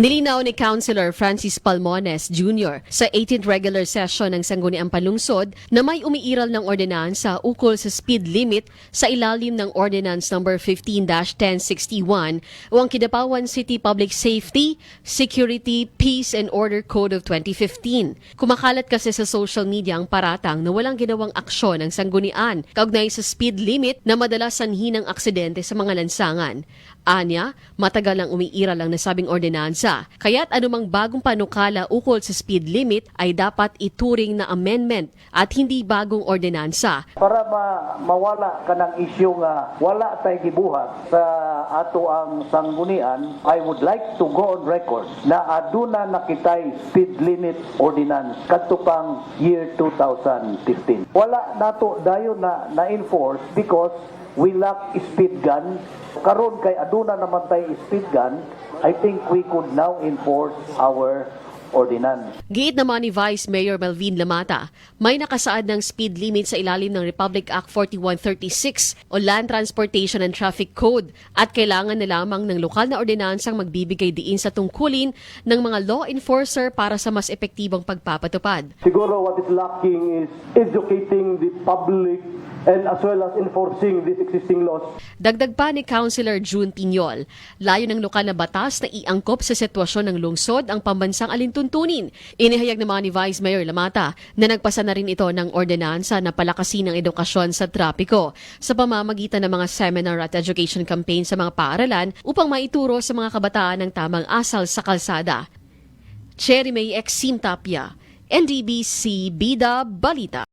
Nilinaw ni Councilor Francis Palmones Jr. sa 18th regular session ng Sangguniang Panlungsod na may umiiral ng ordinansa ukol sa speed limit sa ilalim ng Ordinance No. 15-1061 o ang Kidapawan City Public Safety, Security, Peace and Order Code of 2015. Kumakalat kasi sa social media ang paratang na walang ginawang aksyon ng sanggunian kaugnay sa speed limit na madalas sanhi ng aksidente sa mga lansangan. Anya, matagal lang umiiral ang nasabing ordinansa, kaya't anumang bagong panukala ukol sa speed limit ay dapat ituring na amendment at hindi bagong ordinansa. para ma mawala ka ng isyu nga wala tay gibuhat sa ato ang sanggunian I would like to go on record na aduna na kitay speed limit ordinance kadto pang year 2015 wala nato dayon na na enforce because we lack speed gun. Karon kay aduna naman tay speed gun I think we could now enforce our ordinance Giit naman ni Vice Mayor Melvin Lamata, may nakasaad ng speed limit sa ilalim ng Republic Act 4136 o Land Transportation and Traffic Code at kailangan na lamang ng lokal na ordinansang magbibigay diin sa tungkulin ng mga law enforcer para sa mas epektibong pagpapatupad. Siguro what is lacking is educating the public and as well as enforcing these existing laws. Dagdag pa ni Councilor June Pinyol, layo ng lokal na batas na iangkop sa sitwasyon ng lungsod ang pambansang alintuntunin. Inihayag naman ni Vice Mayor Lamata na nagpasa na rin ito ng ordinansa na palakasin ang edukasyon sa trapiko sa pamamagitan ng mga seminar at education campaign sa mga paaralan upang maituro sa mga kabataan ang tamang asal sa kalsada. Cherry May Exim Tapia, NDBC Bida Balita.